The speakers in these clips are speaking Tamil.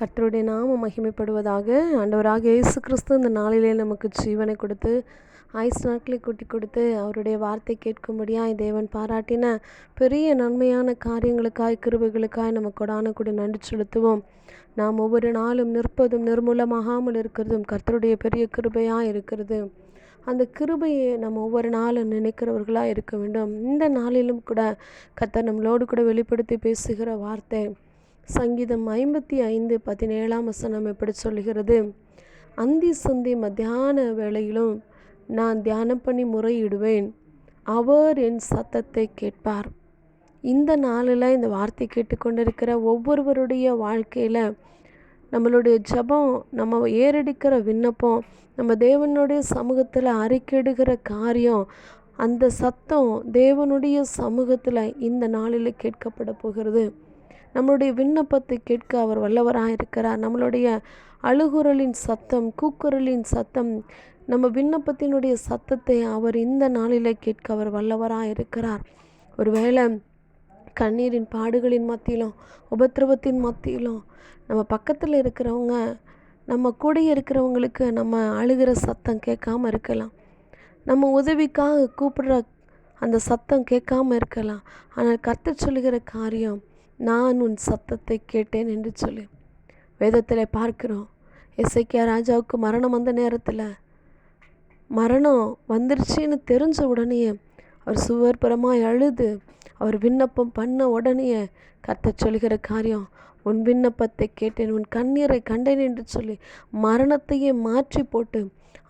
கர்த்தருடைய நாம மகிமைப்படுவதாக ஆண்டவராக இயேசு கிறிஸ்து இந்த நாளிலே நமக்கு ஜீவனை கொடுத்து ஆயுஸ் நாட்களை கூட்டி கொடுத்து அவருடைய வார்த்தை கேட்கும்படியாய் தேவன் பாராட்டின பெரிய நன்மையான காரியங்களுக்காய் கிருபைகளுக்காய் நம்ம கொடான கூட நன்றி செலுத்துவோம். நாம் ஒவ்வொரு நாளும் நிற்பதும் நிர்மூலமாகாமல் இருக்கிறதும் கர்த்தருடைய பெரிய கிருபையாக இருக்கிறது. அந்த கிருபையை நம்ம ஒவ்வொரு நாளும் நினைக்கிறவர்களாக இருக்க வேண்டும். இந்த நாளிலும் கூட கர்த்தர் நம்மளோடு கூட வெளிப்படுத்தி பேசுகிற வார்த்தை சங்கீதம் ஐம்பத்தி ஐந்து பதினேழாம் வசனம் எப்படி சொல்கிறது அந்தி சந்தி மத்தியான வேளையிலும் நான் தியானம் பண்ணி முறையிடுவேன். அவர் என் சத்தத்தை கேட்பார். இந்த நாளில் இந்த வார்த்தை கேட்டுக்கொண்டிருக்கிற ஒவ்வொருவருடைய வாழ்க்கையில் நம்மளுடைய ஜெபம் நம்ம ஏறெடுக்கிற விண்ணப்பம் நம்ம தேவனுடைய சமூகத்தில் அறிக்கையிடுகிற காரியம் அந்த சத்தம் தேவனுடைய சமூகத்தில் இந்த நாளில் கேட்கப்பட போகிறது. நம்மளுடைய விண்ணப்பத்தை கேட்க அவர் வல்லவராக இருக்கிறார். நம்மளுடைய அழுகுரலின் சத்தம் கூக்குரலின் சத்தம் நம்ம விண்ணப்பத்தினுடைய சத்தத்தை அவர் இந்த நாளில் கேட்க அவர் வல்லவராக இருக்கிறார். ஒருவேளை கண்ணீரின் பாடுகளின் மத்தியிலும் உபத்திரவத்தின் மத்தியிலும் நம்ம பக்கத்தில் இருக்கிறவங்க நம்ம கூட இருக்கிறவங்களுக்கு நம்ம அழுகிற சத்தம் கேட்காம இருக்கலாம். நம்ம உதவிக்காக கூப்பிடுற அந்த சத்தம் கேட்காம இருக்கலாம். ஆனால் கற்று சொல்லுகிற காரியம் நான் உன் சத்தத்தை கேட்டேன் என்று சொல்லி. வேதத்தில் பார்க்கிறோம் எசைக்கியா ராஜாவுக்கு மரணம் வந்த நேரத்தில். மரணம் வந்துருச்சுன்னு தெரிஞ்ச உடனே அவர் சுவர்புறமாய் அழுது அவர் விண்ணப்பம் பண்ண உடனே கத்த சொல்கிற காரியம் உன் விண்ணப்பத்தை கேட்டேன் உன் கண்ணீரை கண்டேன் என்று சொல்லி மரணத்தையே மாற்றி போட்டு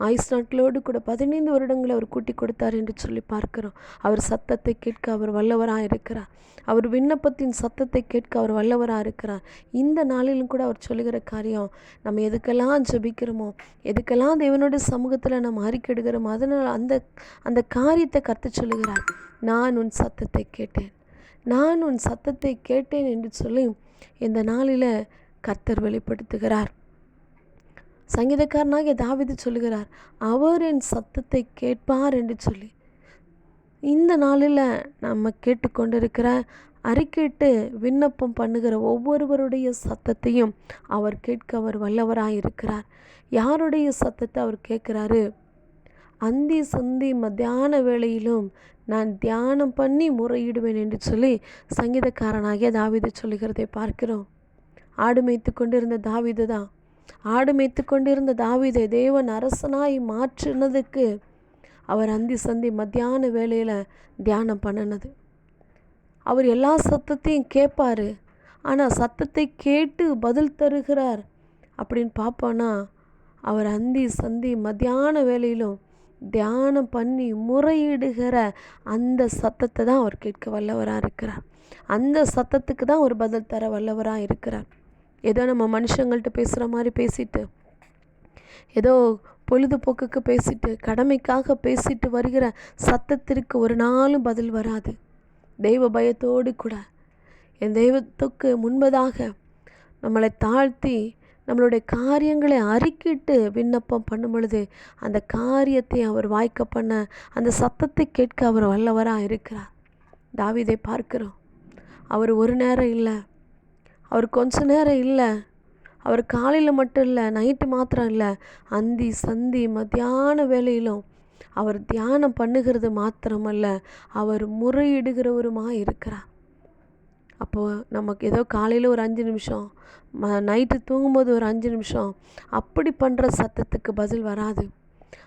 ஆயுஸ் நாட்களோடு கூட பதினைந்து வருடங்களை அவர் கூட்டி கொடுத்தார் என்று சொல்லி பார்க்கிறோம். அவர் சத்தத்தை கேட்க அவர் வல்லவராக இருக்கிறார். அவர் விண்ணப்பத்தின் சத்தத்தை கேட்க அவர் வல்லவராக இருக்கிறார். இந்த நாளிலும் கூட அவர் சொல்லுகிற காரியம் நம்ம எதுக்கெல்லாம் ஜபிக்கிறோமோ எதுக்கெல்லாம் தேவனுடைய சமூகத்தில் நம்ம அறிக்கெடுக்கிறோமோ அதனால் அந்த அந்த காரியத்தை கற்று சொல்லுகிறார். நான் உன் சத்தத்தை கேட்டேன். நான் உன் சத்தத்தை கேட்டேன் என்று சொல்லி இந்த நாளில் கர்த்தர் வெளிப்படுத்துகிறார். சங்கீதக்காரனாகிய தாவிது சொல்லுகிறார் அவர் என் சத்தத்தை கேட்பார் என்று சொல்லி. இந்த நாளில் நம்ம கேட்டுக்கொண்டிருக்கிற அறிக்கையிட்டு விண்ணப்பம் பண்ணுகிற ஒவ்வொருவருடைய சத்தத்தையும் அவர் கேட்க அவர் வல்லவராக இருக்கிறார். யாருடைய சத்தத்தை அவர் கேட்குறாரு? அந்தி சந்தி மத்தியான வேளையிலும் நான் தியானம் பண்ணி முறையிடுவேன் என்று சொல்லி சங்கீதக்காரனாகிய தாவிதை சொல்லுகிறதை பார்க்கிறோம். ஆடு மேய்த்து கொண்டிருந்த தாவிது தான் ஆடு மேய்த்து கொண்டிருந்த தாவிதை தேவன் அரசனாய் மாற்றினதுக்கு அவர் அந்தி சந்தி மத்தியான வேலையில் தியானம் பண்ணினது. அவர் எல்லா சத்தத்தையும் கேட்பார். ஆனால் சத்தத்தை கேட்டு பதில் தருகிறார் அப்படின்னு பார்ப்போன்னா அவர் அந்தி சந்தி மத்தியான வேலையிலும் தியானம் பண்ணி முறையிடுகிற அந்த சத்தத்தை தான் அவர் கேட்க வல்லவராக இருக்கிறார். அந்த சத்தத்துக்கு தான் ஒரு பதில் தர வல்லவராக இருக்கிறார். ஏதோ நம்ம மனுஷங்கள்ட்ட பேசுகிற மாதிரி பேசிட்டு ஏதோ பொழுதுபோக்குக்கு பேசிட்டு கடமைக்காக பேசிட்டு வருகிற சத்தத்திற்கு ஒரு நாளும் பதில் வராது. தெய்வ பயத்தோடு கூட. என் தெய்வத்துக்கு முன்பதாக நம்மளை தாழ்த்தி நம்மளுடைய காரியங்களை அறிக்கிட்டு விண்ணப்பம் பண்ணும் பொழுது அந்த காரியத்தை அவர் வாய்க்க பண்ண அந்த சத்தத்தை கேட்க அவர் வல்லவராக இருக்கிறார். தாவிதை பார்க்கிறோம். அவர் ஒரு நேரம் இல்லை. அவர் கொஞ்ச நேரம் இல்லை. அவர் காலையில் மட்டும் இல்லை நைட்டு மாத்திரம் இல்லை. அந்தி சந்தி மத்தியான வேலையிலும் அவர் தியானம் பண்ணுகிறது மாத்திரமல்ல அவர் முறையிடுகிறவருமாக இருக்கிறார். அப்போது நமக்கு ஏதோ காலையில் ஒரு அஞ்சு நிமிஷம் ம நைட்டு தூங்கும்போது ஒரு அஞ்சு நிமிஷம் அப்படி பண்ணுற சத்தத்துக்கு பதில் வராது.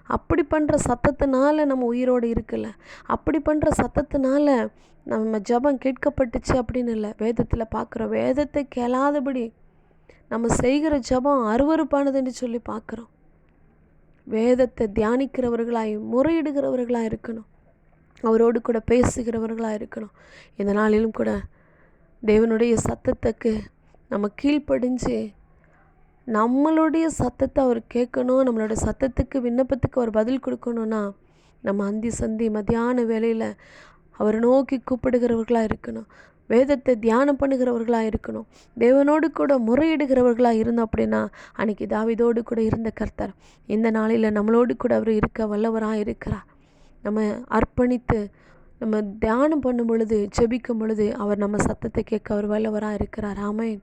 அப்படி பண்ணுற சத்தத்தினால நம்ம உயிரோடு இருக்கல. அப்படி பண்ணுற சத்தத்தினால நம்ம ஜபம் கேட்கப்பட்டுச்சு அப்படின்னு இல்லை. வேதத்தில் பார்க்குறோம் வேதத்தை கேளாதபடி நம்ம செய்கிற ஜபம் அருவறுப்பானதுன்னு சொல்லி பார்க்குறோம் வேதத்தை தியானிக்கிறவர்களாய் முறையிடுகிறவர்களாக இருக்கணும். அவரோடு கூட பேசுகிறவர்களாக இருக்கணும். இந்த நாளிலும் கூட தேவனுடைய சத்தத்துக்கு நம்ம கீழ்ப்படிஞ்சு நம்மளுடைய சத்தத்தை அவர் கேட்கணும் நம்மளோட சத்தத்துக்கு விண்ணப்பத்துக்கு அவர் பதில் கொடுக்கணும்னா நம்ம அந்தி சந்தி மத்தியான வேலையில் அவரை நோக்கி கூப்பிடுகிறவர்களாக இருக்கணும். வேதத்தை தியானம் பண்ணுகிறவர்களாக இருக்கணும். தேவனோடு கூட முறையிடுகிறவர்களாக இருந்தோம் அப்படின்னா அன்றைக்கி தாவிதோடு கூட இருந்த கர்த்தர் இந்த நாளில் நம்மளோடு கூட அவர் இருக்க வல்லவராக இருக்கிறார். நம்ம அர்ப்பணித்து நம்ம தியானம் பண்ணும் பொழுது ஜெபிக்கும் பொழுது அவர் நம்ம சத்தத்தை கேட்க அவர் வல்லவராக இருக்கிறார். ஆமேன்.